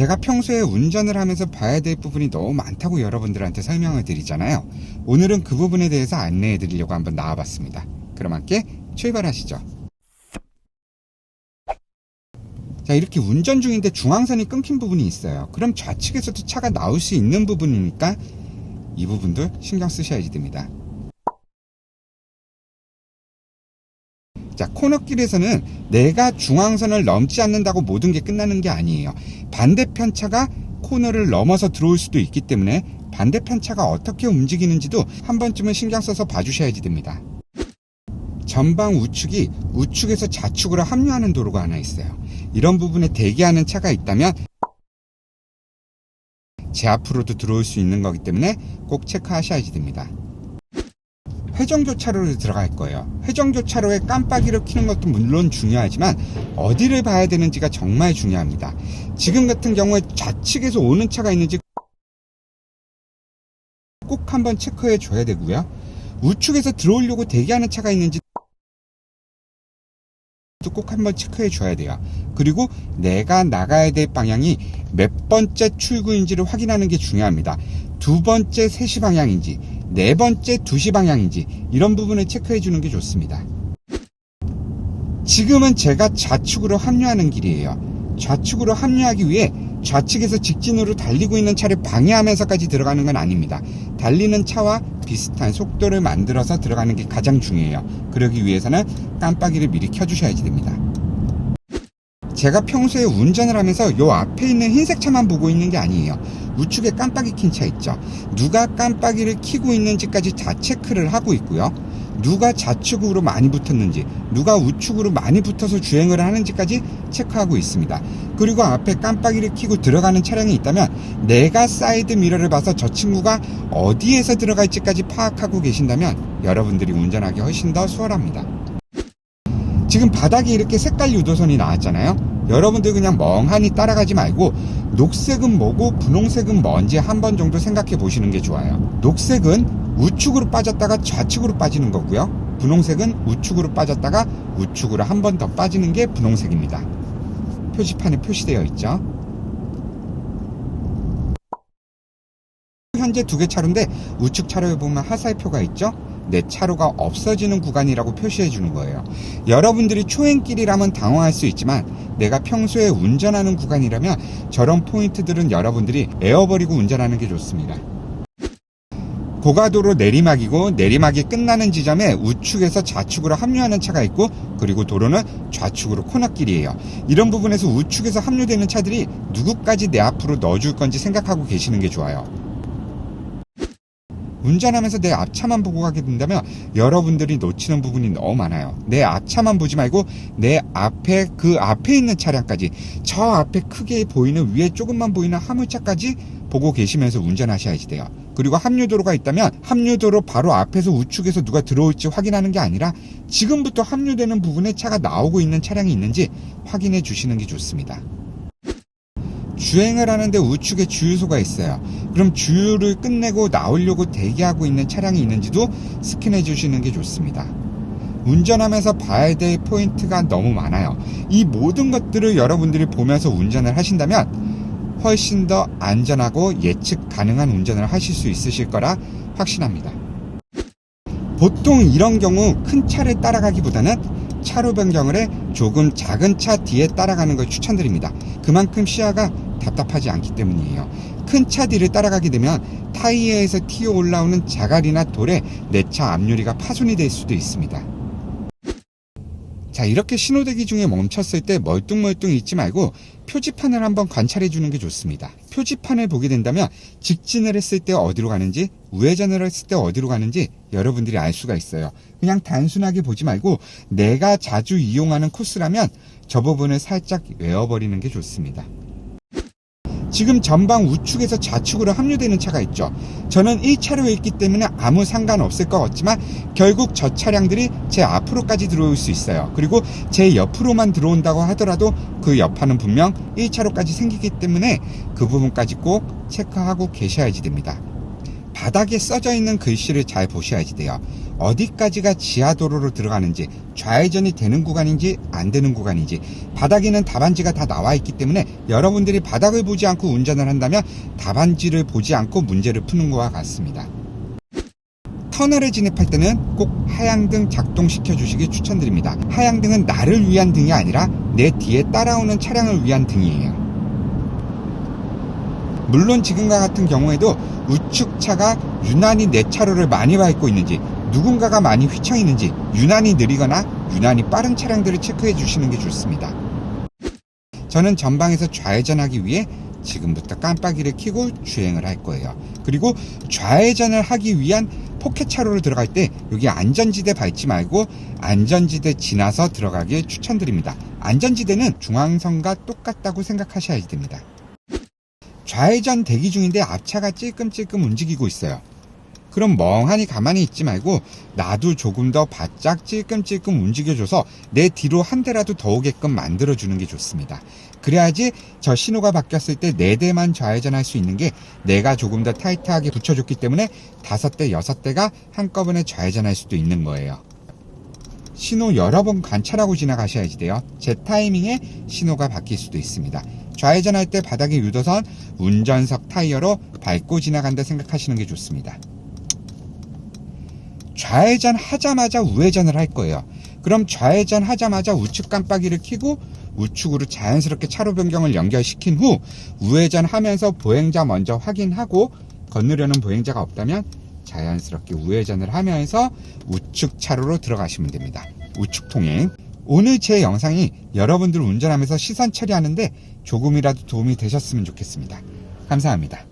제가 평소에 운전을 하면서 봐야 될 부분이 너무 많다고 여러분들한테 설명을 드리잖아요. 오늘은 그 부분에 대해서 안내해 드리려고 한번 나와봤습니다. 그럼 함께 출발하시죠. 자, 이렇게 운전 중인데 중앙선이 끊긴 부분이 있어요. 그럼 좌측에서도 차가 나올 수 있는 부분이니까 이 부분도 신경 쓰셔야지 됩니다. 자, 코너길에서는 내가 중앙선을 넘지 않는다고 모든 게 끝나는 게 아니에요. 반대편 차가 코너를 넘어서 들어올 수도 있기 때문에 반대편 차가 어떻게 움직이는지도 한 번쯤은 신경 써서 봐주셔야지 됩니다. 전방 우측이 우측에서 좌측으로 합류하는 도로가 하나 있어요. 이런 부분에 대기하는 차가 있다면 제 앞으로도 들어올 수 있는 거기 때문에 꼭 체크하셔야지 됩니다. 회전교차로로 들어갈 거예요. 회전교차로에 깜빡이를 켜는 것도 물론 중요하지만 어디를 봐야 되는지가 정말 중요합니다. 지금 같은 경우에 좌측에서 오는 차가 있는지 꼭 한번 체크해 줘야 되고요. 우측에서 들어오려고 대기하는 차가 있는지 꼭 한번 체크해 줘야 돼요. 그리고 내가 나가야 될 방향이 몇 번째 출구인지를 확인하는 게 중요합니다. 두 번째 3시 방향인지, 네 번째 2시 방향인지, 이런 부분을 체크해 주는 게 좋습니다. 지금은 제가 좌측으로 합류하는 길이에요. 좌측으로 합류하기 위해 좌측에서 직진으로 달리고 있는 차를 방해하면서까지 들어가는 건 아닙니다. 달리는 차와 비슷한 속도를 만들어서 들어가는 게 가장 중요해요. 그러기 위해서는 깜빡이를 미리 켜주셔야지 됩니다. 제가 평소에 운전을 하면서 요 앞에 있는 흰색 차만 보고 있는 게 아니에요. 우측에 깜빡이 킨 차 있죠. 누가 깜빡이를 켜고 있는지까지 다 체크를 하고 있고요. 누가 좌측으로 많이 붙었는지, 누가 우측으로 많이 붙어서 주행을 하는지까지 체크하고 있습니다. 그리고 앞에 깜빡이를 켜고 들어가는 차량이 있다면 내가 사이드 미러를 봐서 저 친구가 어디에서 들어갈지까지 파악하고 계신다면 여러분들이 운전하기 훨씬 더 수월합니다. 지금 바닥에 이렇게 색깔 유도선이 나왔잖아요. 여러분들 그냥 멍하니 따라가지 말고 녹색은 뭐고 분홍색은 뭔지 한 번 정도 생각해 보시는 게 좋아요. 녹색은 우측으로 빠졌다가 좌측으로 빠지는 거고요. 분홍색은 우측으로 빠졌다가 우측으로 한 번 더 빠지는 게 분홍색입니다. 표지판에 표시되어 있죠. 현재 두 개 차로인데 우측 차로에 보면 하살표가 있죠. 내 차로가 없어지는 구간이라고 표시해 주는 거예요. 여러분들이 초행길이라면 당황할 수 있지만 내가 평소에 운전하는 구간이라면 저런 포인트들은 여러분들이 에어버리고 운전하는 게 좋습니다. 고가도로 내리막이고 내리막이 끝나는 지점에 우측에서 좌측으로 합류하는 차가 있고 그리고 도로는 좌측으로 코너길이에요. 이런 부분에서 우측에서 합류되는 차들이 누구까지 내 앞으로 넣어줄 건지 생각하고 계시는 게 좋아요. 운전하면서 내 앞차만 보고 가게 된다면 여러분들이 놓치는 부분이 너무 많아요. 내 앞차만 보지 말고 내 앞에 그 앞에 있는 차량까지 저 앞에 크게 보이는 위에 조금만 보이는 화물차까지 보고 계시면서 운전하셔야지 돼요. 그리고 합류도로가 있다면 합류도로 바로 앞에서 우측에서 누가 들어올지 확인하는 게 아니라 지금부터 합류되는 부분에 차가 나오고 있는 차량이 있는지 확인해 주시는 게 좋습니다. 주행을 하는데 우측에 주유소가 있어요. 그럼 주유를 끝내고 나오려고 대기하고 있는 차량이 있는지도 스캔해 주시는 게 좋습니다. 운전하면서 봐야 될 포인트가 너무 많아요. 이 모든 것들을 여러분들이 보면서 운전을 하신다면 훨씬 더 안전하고 예측 가능한 운전을 하실 수 있으실 거라 확신합니다. 보통 이런 경우 큰 차를 따라가기보다는 차로 변경을 해 조금 작은 차 뒤에 따라가는 걸 추천드립니다. 그만큼 시야가 답답하지 않기 때문이에요. 큰 차 뒤를 따라가게 되면 타이어에서 튀어 올라오는 자갈이나 돌에 내 차 앞유리가 파손이 될 수도 있습니다. 자, 이렇게 신호대기 중에 멈췄을 때 멀뚱멀뚱 있지 말고 표지판을 한번 관찰해 주는 게 좋습니다. 표지판을 보게 된다면 직진을 했을 때 어디로 가는지, 우회전을 했을 때 어디로 가는지 여러분들이 알 수가 있어요. 그냥 단순하게 보지 말고 내가 자주 이용하는 코스라면 저 부분을 살짝 외워버리는 게 좋습니다. 지금 전방 우측에서 좌측으로 합류되는 차가 있죠. 저는 1차로에 있기 때문에 아무 상관없을 것 같지만 결국 저 차량들이 제 앞으로까지 들어올 수 있어요. 그리고 제 옆으로만 들어온다고 하더라도 그 옆판은 분명 1차로까지 생기기 때문에 그 부분까지 꼭 체크하고 계셔야지 됩니다. 바닥에 써져 있는 글씨를 잘 보셔야지 돼요. 어디까지가 지하도로로 들어가는지, 좌회전이 되는 구간인지 안 되는 구간인지, 바닥에는 답안지가 다 나와 있기 때문에 여러분들이 바닥을 보지 않고 운전을 한다면 답안지를 보지 않고 문제를 푸는 것과 같습니다. 터널에 진입할 때는 꼭 하향등 작동시켜 주시기 추천드립니다. 하향등은 나를 위한 등이 아니라 내 뒤에 따라오는 차량을 위한 등이에요. 물론 지금과 같은 경우에도 우측차가 유난히 내 차로를 많이 밟고 있는지 누군가가 많이 휘청 있는지 유난히 느리거나 유난히 빠른 차량들을 체크해 주시는 게 좋습니다. 저는 전방에서 좌회전하기 위해 지금부터 깜빡이를 켜고 주행을 할 거예요. 그리고 좌회전을 하기 위한 포켓 차로로 들어갈 때 여기 안전지대 밟지 말고 안전지대 지나서 들어가길 추천드립니다. 안전지대는 중앙선과 똑같다고 생각하셔야 됩니다. 좌회전 대기 중인데 앞차가 찔끔찔끔 움직이고 있어요. 그럼 멍하니 가만히 있지 말고 나도 조금 더 바짝 찔끔찔끔 움직여줘서 내 뒤로 한 대라도 더 오게끔 만들어주는 게 좋습니다. 그래야지 저 신호가 바뀌었을 때 네 대만 좌회전할 수 있는 게 내가 조금 더 타이트하게 붙여줬기 때문에 다섯 대, 여섯 대가 한꺼번에 좌회전할 수도 있는 거예요. 신호 여러 번 관찰하고 지나가셔야지 돼요. 제 타이밍에 신호가 바뀔 수도 있습니다. 좌회전할 때 바닥에 유도선 운전석 타이어로 밟고 지나간다 생각하시는 게 좋습니다. 좌회전 하자마자 우회전을 할 거예요. 그럼 좌회전 하자마자 우측 깜빡이를 켜고 우측으로 자연스럽게 차로 변경을 연결시킨 후 우회전 하면서 보행자 먼저 확인하고 건너려는 보행자가 없다면 자연스럽게 우회전을 하면서 우측 차로로 들어가시면 됩니다. 우측 통행. 오늘 제 영상이 여러분들 운전하면서 시선 처리하는데 조금이라도 도움이 되셨으면 좋겠습니다. 감사합니다.